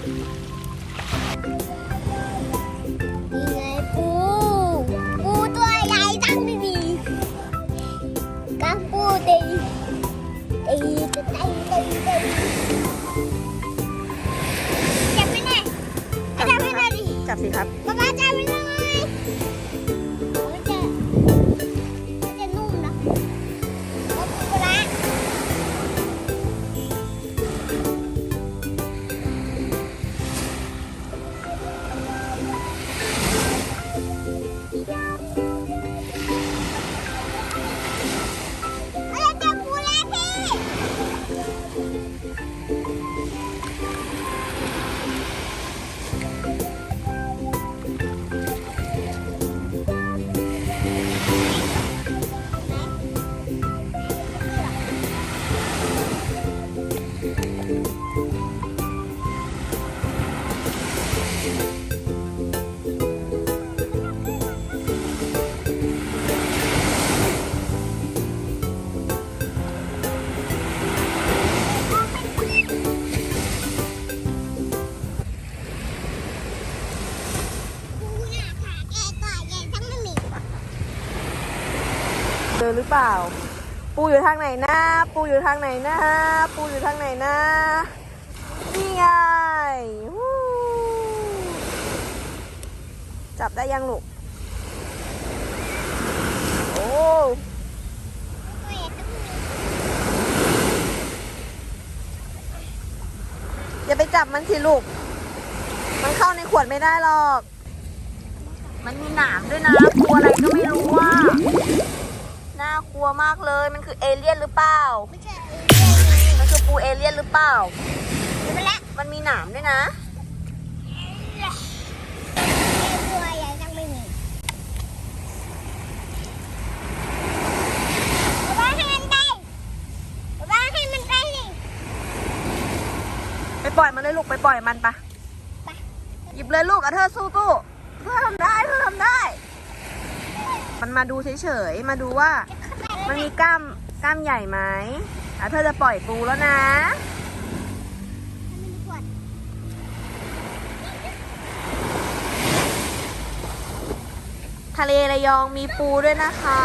นี่ไงปู ปูตัวใหญ่จังดีกังปูตีตีตีตีตีจับไม่ได้จับไม่ได้ดิจับสิครับป๊าาจับไม่ได้ เจอหรือเปล่า ปูอยู่ทางไหนนะปูอยู่ทางไหนนะปูอยู่ทางไหนนะนี่ไงจับได้ยังลูกโอ้ตัวเอกทั้งมีอย่าไปจับมันสิลูก มันเข้าในขวดไม่ได้หรอก มันมีหนามด้วยนะกลัวอะไรก็ไม่รู้ว่า น่ากลัวมากเลย มันคือเอเลี่ยนหรือเปล่า ไม่ใช่มันคือปูเอเลี่ยนหรือเปล่า เดี๋ยวไปแล้วมันมีหนามด้วยนะ ตัวใหญ่ยังไม่มีบ้าให้มันไปบ้าให้มันไปสิไปปล่อยมันเลยลูกไปปล่อยมันปะไปหยิบเลยลูกอะเธอสู้ตู้เธอทำได้เธอทำได้ มันมาดูเฉยๆ มาดูว่า มันมีกล้ามกล้ามใหญ่ไหมอะเธอจะปล่อยปูแล้วนะทะเลระยองมีปูด้วยนะคะ